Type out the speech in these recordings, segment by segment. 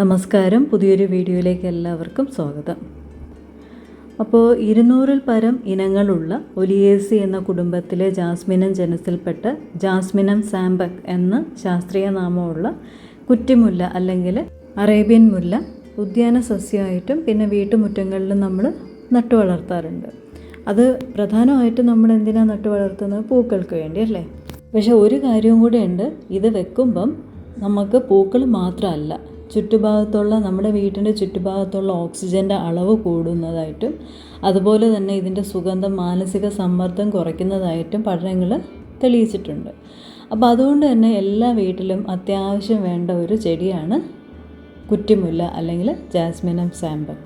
നമസ്കാരം. പുതിയൊരു വീഡിയോയിലേക്ക് എല്ലാവർക്കും സ്വാഗതം. അപ്പോൾ ഇരുന്നൂറിൽ പരം ഇനങ്ങളുള്ള ഒലിയേസി എന്ന കുടുംബത്തിലെ ജാസ്മിനം ജനസിൽപ്പെട്ട ജാസ്മിനം സാമ്പക് എന്ന ശാസ്ത്രീയ നാമമുള്ള കുറ്റിമുല്ല അല്ലെങ്കിൽ അറേബ്യൻ മുല്ല ഉദ്യാന സസ്യമായിട്ടും പിന്നെ വീട്ടുമുറ്റങ്ങളിലും നമ്മൾ നട്ടു വളർത്താറുണ്ട്. അത് പ്രധാനമായിട്ടും നമ്മൾ എന്തിനാണ് നട്ടു വളർത്തുന്നത്? പൂക്കൾക്ക് വേണ്ടി അല്ലേ? പക്ഷേ ഒരു കാര്യവും കൂടെ ഉണ്ട്. ഇത് വെക്കുമ്പം നമുക്ക് പൂക്കൾ മാത്രമല്ല. ചുറ്റുഭാഗത്തുള്ള നമ്മുടെ വീട്ടിന്റെ ചുറ്റുഭാഗത്തുള്ള ഓക്സിജന്റെ അളവ് കൂടുന്നതായിട്ടും അതുപോലെ തന്നെ ഇതിന്റെ സുഗന്ധം മാനസിക സമ്മർദ്ദം കുറയ്ക്കുന്നതായിട്ടും പഠനങ്ങൾ തെളിയിച്ചിട്ടുണ്ട്. അപ്പോൾ അതുകൊണ്ട് തന്നെ എല്ലാ വീട്ടിലും അത്യാവശ്യം വേണ്ട ഒരു ചെടിയാണ് കുറ്റിമുല്ല അല്ലെങ്കിൽ ജാസ്മിനം സാമ്പൽ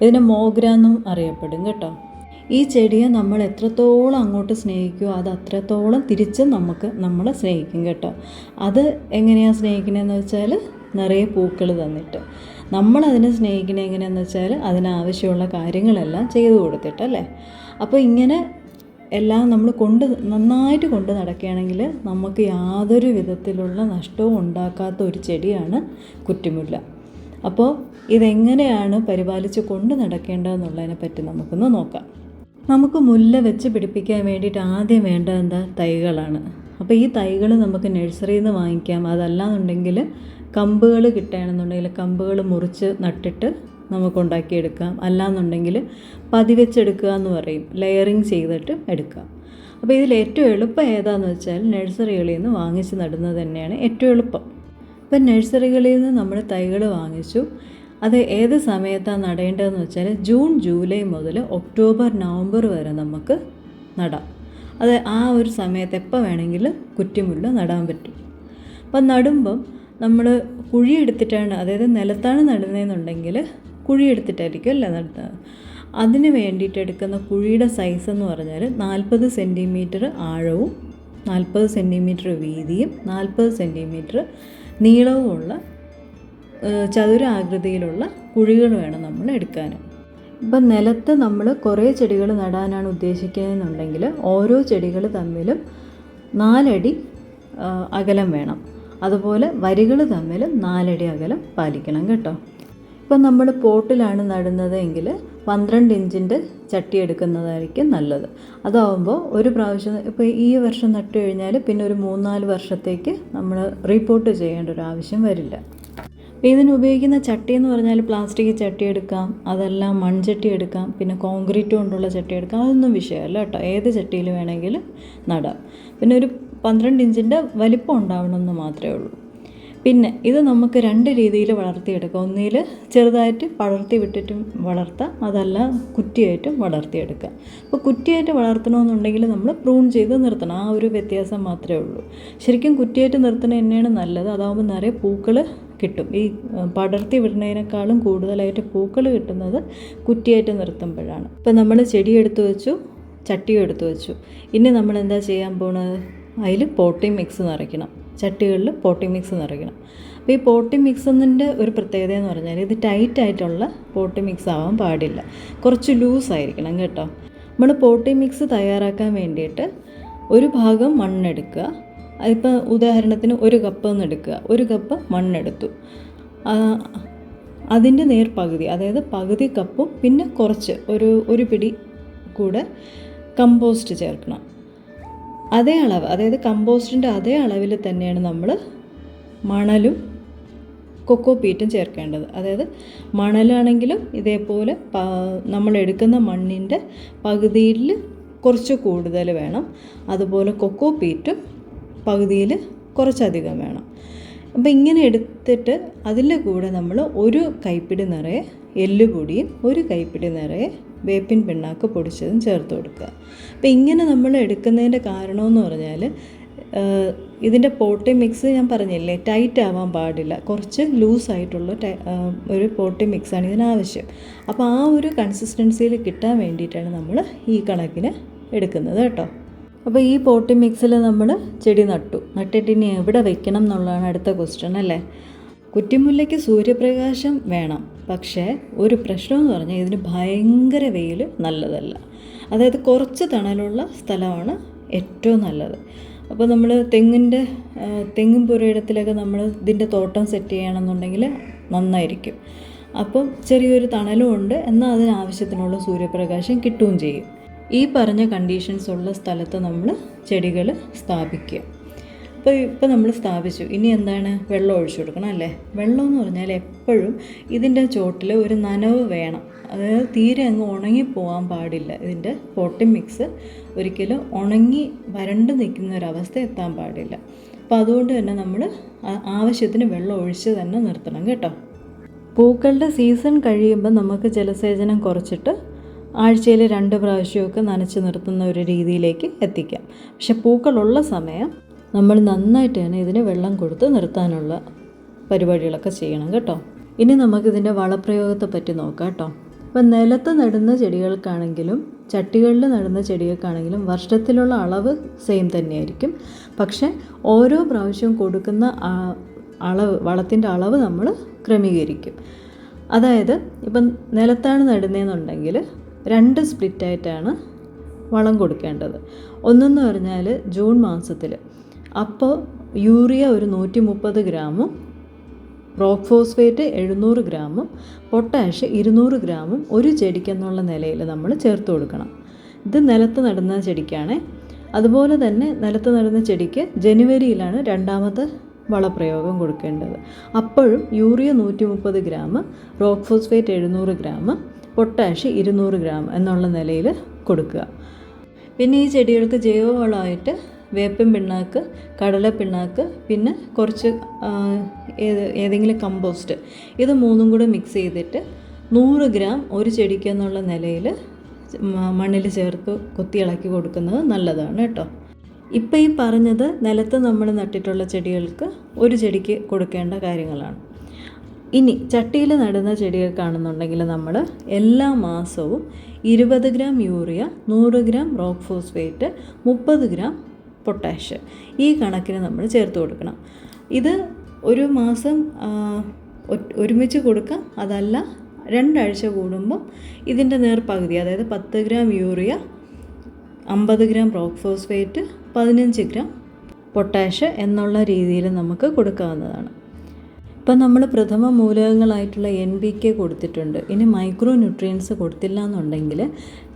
ഇതിനെ മോഗ്ര എന്നും അറിയപ്പെടും കേട്ടോ. ഈ ചെടിയെ നമ്മൾ എത്രത്തോളം അങ്ങോട്ട് സ്നേഹിക്കുമോ അത് അത്രത്തോളം തിരിച്ച് നമുക്ക് നമ്മൾ സ്നേഹിക്കും കേട്ടോ. അത് എങ്ങനെയാണ് സ്നേഹിക്കുന്നതെന്ന് വെച്ചാൽ നിറയെ പൂക്കൾ തന്നിട്ട്. നമ്മൾ നമ്മളതിനെ സ്നേഹിക്കണേ എങ്ങനെയാണെന്ന് വെച്ചാൽ അതിനാവശ്യമുള്ള കാര്യങ്ങളെല്ലാം ചെയ്തു കൊടുത്തിട്ടല്ലേ അപ്പോൾ ഇങ്ങനെ എല്ലാം നമ്മൾ കൊണ്ട് നന്നായിട്ട് കൊണ്ട് നടക്കുകയാണെങ്കിൽ നമുക്ക് യാതൊരു വിധത്തിലുള്ള നഷ്ടവും ഉണ്ടാക്കാത്ത ഒരു ചെടിയാണ് കുറ്റിമുല്ല. അപ്പോൾ ഇതെങ്ങനെയാണ് പരിപാലിച്ച് കൊണ്ട് നടക്കേണ്ടതെന്നുള്ളതിനെ പറ്റി നമുക്കൊന്ന് നോക്കാം. നമുക്ക് മുല്ല വെച്ച് പിടിപ്പിക്കാൻ വേണ്ടിയിട്ട് ആദ്യം വേണ്ടത് എന്താ? തൈകളാണ്. അപ്പോൾ ഈ തൈകൾ നമുക്ക് നഴ്സറിയിൽ നിന്ന് വാങ്ങിക്കാം. അതല്ലാന്നുണ്ടെങ്കിൽ കമ്പുകൾ കിട്ടുകയാണെന്നുണ്ടെങ്കിൽ കമ്പുകൾ മുറിച്ച് നട്ടിട്ട് നമുക്ക് ഉണ്ടാക്കിയെടുക്കാം. അല്ലാന്നുണ്ടെങ്കിൽ പതിവെച്ചെടുക്കുക എന്ന് പറയും. ലെയറിങ് ചെയ്തിട്ട് എടുക്കാം. അപ്പോൾ ഇതിൽ ഏറ്റവും എളുപ്പം ഏതാണെന്ന് വെച്ചാൽ നഴ്സറികളിൽ നിന്ന് വാങ്ങിച്ച് നടുന്നത് തന്നെയാണ് ഏറ്റവും എളുപ്പം. ഇപ്പം നഴ്സറികളിൽ നിന്ന് നമ്മൾ തൈകൾ വാങ്ങിച്ചു. അത് ഏത് സമയത്താണ് നടേണ്ടതെന്ന് വെച്ചാൽ ജൂൺ ജൂലൈ മുതൽ ഒക്ടോബർ നവംബർ വരെ നമുക്ക് നടാം. അത് ആ ഒരു സമയത്ത് എപ്പോൾ വേണമെങ്കിലും കുറ്റിമുല്ല നടാൻ പറ്റും. അപ്പം നടുമ്പം നമ്മൾ കുഴിയെടുത്തിട്ടാണ് അതായത് നിലത്താണ് നടുന്നതെന്നുണ്ടെങ്കിൽ കുഴിയെടുത്തിട്ടായിരിക്കും അല്ല നടുന്നത് അതിന് വേണ്ടിയിട്ട് എടുക്കുന്ന കുഴിയുടെ സൈസ് എന്ന് പറഞ്ഞാൽ നാൽപ്പത് സെന്റിമീറ്റർ ആഴവും നാൽപ്പത് സെന്റിമീറ്റർ വീതിയും നാൽപ്പത് സെന്റിമീറ്റർ നീളവുമുള്ള ചതുരാകൃതിയിലുള്ള കുഴികൾ വേണം നമ്മൾ എടുക്കാൻ ഇപ്പം നിലത്ത് നമ്മൾ കുറേ ചെടികൾ നടാനാണ് ഉദ്ദേശിക്കുന്നതെന്നുണ്ടെങ്കിൽ ഓരോ ചെടികൾ തമ്മിലും നാലടി അകലം വേണം. അതുപോലെ വരികൾ തമ്മിൽ നാലടി അകലം പാലിക്കണം കേട്ടോ. ഇപ്പം നമ്മൾ പോട്ടിലാണ് നടുന്നത് എങ്കിൽ പന്ത്രണ്ട് ഇഞ്ചിന്റെ ചട്ടി എടുക്കുന്നതായിരിക്കും നല്ലത്. അതാവുമ്പോൾ ഒരു പ്രാവശ്യം ഇപ്പോൾ ഈ വർഷം നട്ടു കഴിഞ്ഞാൽ പിന്നെ ഒരു മൂന്നാൽ വർഷത്തേക്ക് നമ്മൾ റീപോർട്ട് ചെയ്യേണ്ട ഒരു ആവശ്യം വരില്ല. ഇതിന് ഉപയോഗിക്കുന്ന ചട്ടി എന്ന് പറഞ്ഞാൽ പ്ലാസ്റ്റിക് ചട്ടി എടുക്കാം അതല്ല മൺചട്ടി എടുക്കാം പിന്നെ കോൺക്രീറ്റ് കൊണ്ടുള്ള ചട്ടി എടുക്കാം അതൊന്നും വിഷയമല്ല കേട്ടോ. ഏത് ചട്ടിയിൽ വേണമെങ്കിലും നടാം. പിന്നെ ഒരു പന്ത്രണ്ട് ഇഞ്ചിന്റെ വലിപ്പം ഉണ്ടാവണമെന്ന് മാത്രമേ ഉള്ളൂ. പിന്നെ ഇത് നമുക്ക് രണ്ട് രീതിയിൽ വളർത്തിയെടുക്കാം. ഒന്നിൽ ചെറുതായിട്ട് പടർത്തി വിട്ടിട്ടും വളർത്താം അതല്ല കുറ്റിയായിട്ടും വളർത്തിയെടുക്കാം. അപ്പോൾ കുറ്റിയായിട്ട് വളർത്തണമെന്നുണ്ടെങ്കിൽ നമ്മൾ പ്രൂൺ ചെയ്ത് നിർത്തണം. ആ ഒരു വ്യത്യാസം മാത്രമേ ഉള്ളൂ. ശരിക്കും കുറ്റിയായിട്ട് നിർത്തണ തന്നെയാണ് നല്ലത്. അതാകുമ്പോൾ നിറയെ പൂക്കൾ കിട്ടും. ഈ പടർത്തി വിടുന്നതിനേക്കാളും കൂടുതലായിട്ട് പൂക്കൾ കിട്ടുന്നത് കുറ്റിയായിട്ട് നിർത്തുമ്പോഴാണ്. ഇപ്പം നമ്മൾ ചെടി എടുത്തു വെച്ചു ചട്ടിയും എടുത്തു വെച്ചു. ഇനി നമ്മൾ എന്താ ചെയ്യാൻ പോണത്? അതിൽ പോട്ടി മിക്സ് നിറയ്ക്കണം. ചട്ടികളിൽ പോട്ടി മിക്സ് നിറയ്ക്കണം. അപ്പോൾ ഈ പോട്ടി മിക്സിന്റെ ഒരു പ്രത്യേകത എന്ന് പറഞ്ഞാൽ ഇത് ടൈറ്റ് ആയിട്ടുള്ള പോട്ടി മിക്സ് ആവാൻ പാടില്ല. കുറച്ച് ലൂസ് ആയിരിക്കണം കേട്ടോ. നമ്മൾ പോട്ടി മിക്സ് തയ്യാറാക്കാൻ വേണ്ടിയിട്ട് ഒരു ഭാഗം മണ്ണെടുക്കുക. അതിപ്പോൾ ഉദാഹരണത്തിന് ഒരു കപ്പ് എന്ന് എടുക്കുക. ഒരു കപ്പ് മണ്ണെടുത്തു. അതിന്റെ നേർ പകുതി അതായത് പകുതി കപ്പും പിന്നെ കുറച്ച് ഒരു ഒരു പിടി കൂടെ കമ്പോസ്റ്റ് ചേർക്കണം. അതേ അളവ് അതായത് കമ്പോസ്റ്റിന്റെ അതേ അളവിൽ തന്നെയാണ് നമ്മൾ മണലും കൊക്കോ പീറ്റും ചേർക്കേണ്ടത്. അതായത് മണലാണെങ്കിലും ഇതേപോലെ നമ്മൾ എടുക്കുന്ന മണ്ണിന്റെ പകുതിയിൽ കുറച്ച് കൂടുതൽ വേണം. അതുപോലെ കൊക്കോ പീറ്റും പകുതിയിൽ കുറച്ചധികം വേണം. അപ്പോൾ ഇങ്ങനെ എടുത്തിട്ട് അതിന്റെ കൂടെ നമ്മൾ ഒരു കൈപ്പിടി നിറയെ എല്ലുപൊടിയും ഒരു കൈപ്പിടി നിറയെ വേപ്പിൻ പിണ്ണാക്ക് പൊടിച്ചതും ചേർത്ത് കൊടുക്കുക. അപ്പോൾ ഇങ്ങനെ നമ്മൾ എടുക്കുന്നതിന്റെ കാരണമെന്ന് പറഞ്ഞാൽ ഇതിന്റെ പോട്ടി മിക്സ് ഞാൻ പറഞ്ഞില്ലേ ടൈറ്റ് ആവാൻ പാടില്ല. കുറച്ച് ലൂസായിട്ടുള്ള ഒരു പോട്ടി മിക്സാണ് ഇതിനാവശ്യം. അപ്പോൾ ആ ഒരു കൺസിസ്റ്റൻസിയിൽ കിട്ടാൻ വേണ്ടിയിട്ടാണ് നമ്മൾ ഈ കണക്കിന് എടുക്കുന്നത് കേട്ടോ. അപ്പോൾ ഈ പോട്ടി മിക്സിൽ നമ്മൾ ചെടി നട്ടു. നട്ടിട്ട് ഇനി എവിടെ വെക്കണം എന്നുള്ളതാണ് അടുത്ത ക്വസ്റ്റ്യൻ അല്ലേ? കുറ്റിമുല്ലയ്ക്ക് സൂര്യപ്രകാശം വേണം. പക്ഷേ ഒരു പ്രശ്നം എന്ന് പറഞ്ഞാൽ ഇതിന് ഭയങ്കര വെയിൽ നല്ലതല്ല. അതായത് കുറച്ച് തണലുള്ള സ്ഥലമാണ് ഏറ്റവും നല്ലത്. അപ്പോൾ നമ്മൾ തെങ്ങിന്റെ തെങ്ങും പുരയിടത്തിലൊക്കെ നമ്മൾ ഇതിന്റെ തോട്ടം സെറ്റ് ചെയ്യണമെന്നുണ്ടെങ്കിൽ നന്നായിരിക്കും. അപ്പം ചെറിയൊരു തണലും ഉണ്ട്. എന്നാൽ അതിനാവശ്യത്തിനുള്ള സൂര്യപ്രകാശം കിട്ടുകയും ചെയ്യും. ഈ പറഞ്ഞ കണ്ടീഷൻസ് ഉള്ള സ്ഥലത്ത് നമ്മൾ ചെടികൾ സ്ഥാപിക്കുക. അപ്പോൾ ഇപ്പോൾ നമ്മൾ സ്ഥാപിച്ചു. ഇനി എന്താണ്? വെള്ളം ഒഴിച്ചു കൊടുക്കണം അല്ലേ? വെള്ളം എന്ന് പറഞ്ഞാൽ എപ്പോഴും ഇതിന്റെ ചോട്ടിൽ ഒരു നനവ് വേണം. അതായത് തീരെ അങ്ങ് ഉണങ്ങി പോകാൻ പാടില്ല. ഇതിന്റെ പോട്ടി മിക്സ് ഒരിക്കലും ഉണങ്ങി വരണ്ട് നിൽക്കുന്ന ഒരവസ്ഥ എത്താൻ പാടില്ല. അപ്പോൾ അതുകൊണ്ട് തന്നെ നമ്മൾ ആവശ്യത്തിന് വെള്ളം ഒഴിച്ച് തന്നെ നിർത്തണം കേട്ടോ. പൂക്കളുടെ സീസൺ കഴിയുമ്പോൾ നമുക്ക് ജലസേചനം കുറച്ചിട്ട് ആഴ്ചയിൽ രണ്ട് പ്രാവശ്യമൊക്കെ നനച്ച് നിർത്തുന്ന ഒരു രീതിയിലേക്ക് എത്തിക്കാം. പക്ഷെ പൂക്കളുള്ള സമയം നമ്മൾ നന്നായിട്ട് തന്നെ ഇതിന് വെള്ളം കൊടുത്ത് നിർത്താനുള്ള പരിപാടികളൊക്കെ ചെയ്യണം കേട്ടോ. ഇനി നമുക്കിതിന്റെ വളപ്രയോഗത്തെ പറ്റി നോക്കാം കേട്ടോ. ഇപ്പം നിലത്ത് നടുന്ന ചെടികൾക്കാണെങ്കിലും ചട്ടികളിൽ നടുന്ന ചെടികൾക്കാണെങ്കിലും വർഷത്തിലുള്ള അളവ് സെയിം തന്നെയായിരിക്കും. പക്ഷേ ഓരോ പ്രാവശ്യവും കൊടുക്കുന്ന അളവ് വളത്തിന്റെ അളവ് നമ്മൾ ക്രമീകരിക്കും. അതായത് ഇപ്പം നിലത്താണ് നടുന്നതെന്നുണ്ടെങ്കിൽ രണ്ട് സ്പ്ലിറ്റായിട്ടാണ് വളം കൊടുക്കേണ്ടത്. ഒന്നെന്ന് പറഞ്ഞാൽ ജൂൺ മാസത്തിൽ. അപ്പോൾ യൂറിയ ഒരു നൂറ്റി മുപ്പത് ഗ്രാമും റോക്ക് ഫോസ്ഫേറ്റ് എഴുന്നൂറ് ഗ്രാമും പൊട്ടാഷ് ഇരുന്നൂറ് ഗ്രാമും ഒരു ചെടിക്കെന്നുള്ള നിലയിൽ നമ്മൾ ചേർത്ത് കൊടുക്കണം. ഇത് നിലത്ത് നടുന്ന ചെടിക്കാണ്. അതുപോലെ തന്നെ നിലത്ത് നടുന്ന ചെടിക്ക് ജനുവരിയിലാണ് രണ്ടാമത്തെ വളപ്രയോഗം കൊടുക്കേണ്ടത്. അപ്പോഴും യൂറിയ നൂറ്റി മുപ്പത് ഗ്രാം റോക്ക് ഫോസ്ഫേറ്റ് എഴുന്നൂറ് ഗ്രാം പൊട്ടാഷ് ഇരുന്നൂറ് ഗ്രാം എന്നുള്ള നിലയിൽ കൊടുക്കുക. പിന്നെ ഈ ചെടികൾക്ക് ജൈവവളമായിട്ട് വേപ്പൻ പിണ്ണാക്ക് കടല പിണ്ണാക്ക് പിന്നെ കുറച്ച് ഏത് ഏതെങ്കിലും കമ്പോസ്റ്റ് ഇത് മൂന്നും കൂടെ മിക്സ് ചെയ്തിട്ട് നൂറ് ഗ്രാം ഒരു ചെടിക്ക് എന്നുള്ള നിലയിൽ മണ്ണിൽ ചേർത്ത് കൊത്തിയിളക്കി കൊടുക്കുന്നത് നല്ലതാണ് കേട്ടോ. ഇപ്പം ഈ പറഞ്ഞത് നിലത്ത് നമ്മൾ നട്ടിട്ടുള്ള ചെടികൾക്ക് ഒരു ചെടിക്ക് കൊടുക്കേണ്ട കാര്യങ്ങളാണ്. ഇനി ചട്ടിയിൽ നടുന്ന ചെടികൾക്കാണെന്നുണ്ടെങ്കിൽ നമ്മൾ എല്ലാ മാസവും ഇരുപത് ഗ്രാം യൂറിയ നൂറ് ഗ്രാം റോക്ക് ഫോസ്ഫേറ്റ് മുപ്പത് ഗ്രാം പൊട്ടാഷ് ഈ കണക്കിന് നമ്മൾ ചേർത്ത് കൊടുക്കണം. ഇത് ഒരു മാസം ഒരുമിച്ച് കൊടുക്കാം. അതല്ല രണ്ടാഴ്ച കൂടുമ്പം ഇതിന്റെ നേർപകുതി അതായത് പത്ത് ഗ്രാം യൂറിയ അമ്പത് ഗ്രാം റോക്ക് ഫോസ്ഫേറ്റ് പതിനഞ്ച് ഗ്രാം പൊട്ടാഷ് എന്നുള്ള രീതിയിൽ നമുക്ക് കൊടുക്കാവുന്നതാണ്. ഇപ്പം നമ്മൾ പ്രഥമ മൂലകങ്ങളായിട്ടുള്ള എൻ ബി കെ കൊടുത്തിട്ടുണ്ട്. ഇനി മൈക്രോ ന്യൂട്രിയൻസ് കൊടുത്തില്ല എന്നുണ്ടെങ്കിൽ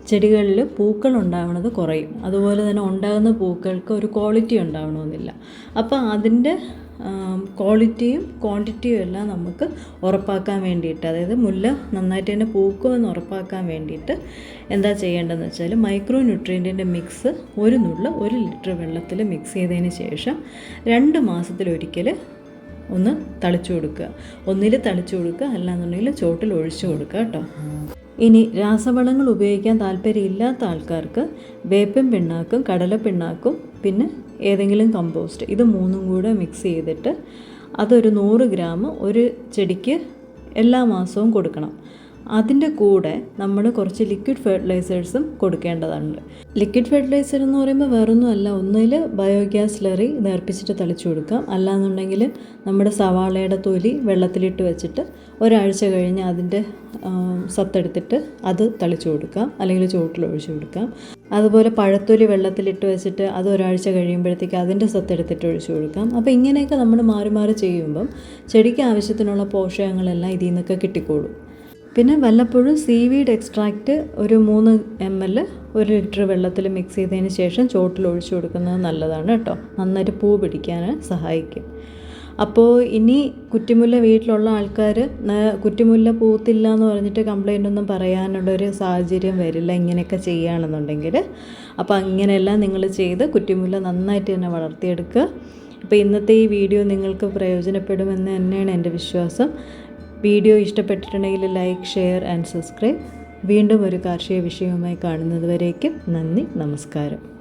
ചെടികളിൽ പൂക്കൾ ഉണ്ടാവുന്നത് കുറയും. അതുപോലെ തന്നെ ഉണ്ടാകുന്ന പൂക്കൾക്ക് ഒരു ക്വാളിറ്റി ഉണ്ടാവണമെന്നില്ല അപ്പോൾ അതിന്റെ ക്വാളിറ്റിയും ക്വാണ്ടിറ്റിയും എല്ലാം നമുക്ക് ഉറപ്പാക്കാൻ വേണ്ടിയിട്ട് അതായത് മുല്ല നന്നായിട്ട് തന്നെ പൂക്കുമെന്ന് ഉറപ്പാക്കാൻ വേണ്ടിയിട്ട് എന്താ ചെയ്യേണ്ടതെന്ന് വെച്ചാൽ മൈക്രോ ന്യൂട്രിയന്റിന്റെ മിക്സ് ഒരു നുള്ള ഒരു ലിറ്റർ വെള്ളത്തിൽ മിക്സ് ചെയ്തതിന് ശേഷം രണ്ട് മാസത്തിലൊരിക്കൽ ഒന്ന് തളിച്ചു കൊടുക്കുക. ഒന്നിൽ തളിച്ചു കൊടുക്കുക. അല്ലാന്നുണ്ടെങ്കിൽ ചോട്ടിൽ ഒഴിച്ചു കൊടുക്കുക കേട്ടോ. ഇനി രാസവളങ്ങൾ ഉപയോഗിക്കാൻ താല്പര്യമില്ലാത്ത ആൾക്കാർക്ക് വേപ്പൻ പിണ്ണാക്കും കടല പിണ്ണാക്കും പിന്നെ ഏതെങ്കിലും കമ്പോസ്റ്റ് ഇത് മൂന്നും കൂടെ മിക്സ് ചെയ്തിട്ട് അതൊരു നൂറ് ഗ്രാം ഒരു ചെടിക്ക് എല്ലാ മാസവും കൊടുക്കണം. അതിന്റെ കൂടെ നമ്മൾ കുറച്ച് ലിക്വിഡ് ഫെർട്ടിലൈസേഴ്സും കൊടുക്കേണ്ടതുണ്ട് ലിക്വിഡ് ഫെർട്ടിലൈസർ എന്ന് പറയുമ്പോൾ വേറൊന്നുമല്ല ഒന്നിൽ ബയോഗ്യാസ് ലറി നേർപ്പിച്ചിട്ട് തളിച്ചു കൊടുക്കാം. അല്ലാന്നുണ്ടെങ്കിൽ നമ്മുടെ സവാളയുടെ തൊലി വെള്ളത്തിലിട്ട് വെച്ചിട്ട് ഒരാഴ്ച കഴിഞ്ഞ് അതിന്റെ സത്തെടുത്തിട്ട് അത് തളിച്ചു കൊടുക്കാം അല്ലെങ്കിൽ ചുവട്ടിൽ ഒഴിച്ചു കൊടുക്കാം. അതുപോലെ പഴത്തൊലി വെള്ളത്തിലിട്ട് വെച്ചിട്ട് അത് ഒരാഴ്ച കഴിയുമ്പോഴത്തേക്ക് അതിന്റെ സത്തെടുത്തിട്ട് ഒഴിച്ചു കൊടുക്കാം. അപ്പോൾ ഇങ്ങനെയൊക്കെ നമ്മൾ മാറി മാറി ചെയ്യുമ്പം ചെടിക്ക് ആവശ്യത്തിനുള്ള പോഷകങ്ങളെല്ലാം ഇതിൽ നിന്നൊക്കെ കിട്ടിക്കോളും. പിന്നെ വല്ലപ്പോഴും സീവീഡ് എക്സ്ട്രാക്റ്റ് ഒരു മൂന്ന് എം എൽ ഒരു ലിറ്റർ വെള്ളത്തിൽ മിക്സ് ചെയ്തതിന് ശേഷം ചോട്ടിൽ ഒഴിച്ചു കൊടുക്കുന്നത് നല്ലതാണ് കേട്ടോ. നന്നായിട്ട് പൂ പിടിക്കാൻ സഹായിക്കും. അപ്പോൾ ഇനി കുറ്റിമുല്ല വീട്ടിലുള്ള ആൾക്കാർ കുറ്റിമുല്ല പൂത്തില്ല എന്ന് പറഞ്ഞിട്ട് കംപ്ലൈന്റ് ഒന്നും പറയാനുള്ള ഒരു സാഹചര്യം വരില്ല ഇങ്ങനെയൊക്കെ ചെയ്യുകയാണെന്നുണ്ടെങ്കിൽ അപ്പോൾ അങ്ങനെയെല്ലാം നിങ്ങൾ ചെയ്ത് കുറ്റിമുല്ല നന്നായിട്ട് തന്നെ വളർത്തിയെടുക്കുക. അപ്പോൾ ഇന്നത്തെ ഈ വീഡിയോ നിങ്ങൾക്ക് പ്രയോജനപ്പെടുമെന്ന് തന്നെയാണ് എന്റെ വിശ്വാസം. വീഡിയോ ഇഷ്ടപ്പെട്ടിട്ടുണ്ടെങ്കിൽ ലൈക്ക് ഷെയർ ആൻഡ് സബ്സ്ക്രൈബ് വീണ്ടും ഒരു കാർഷിക വിഷയവുമായി കാണുന്നതുവരേക്കും നന്ദി നമസ്കാരം.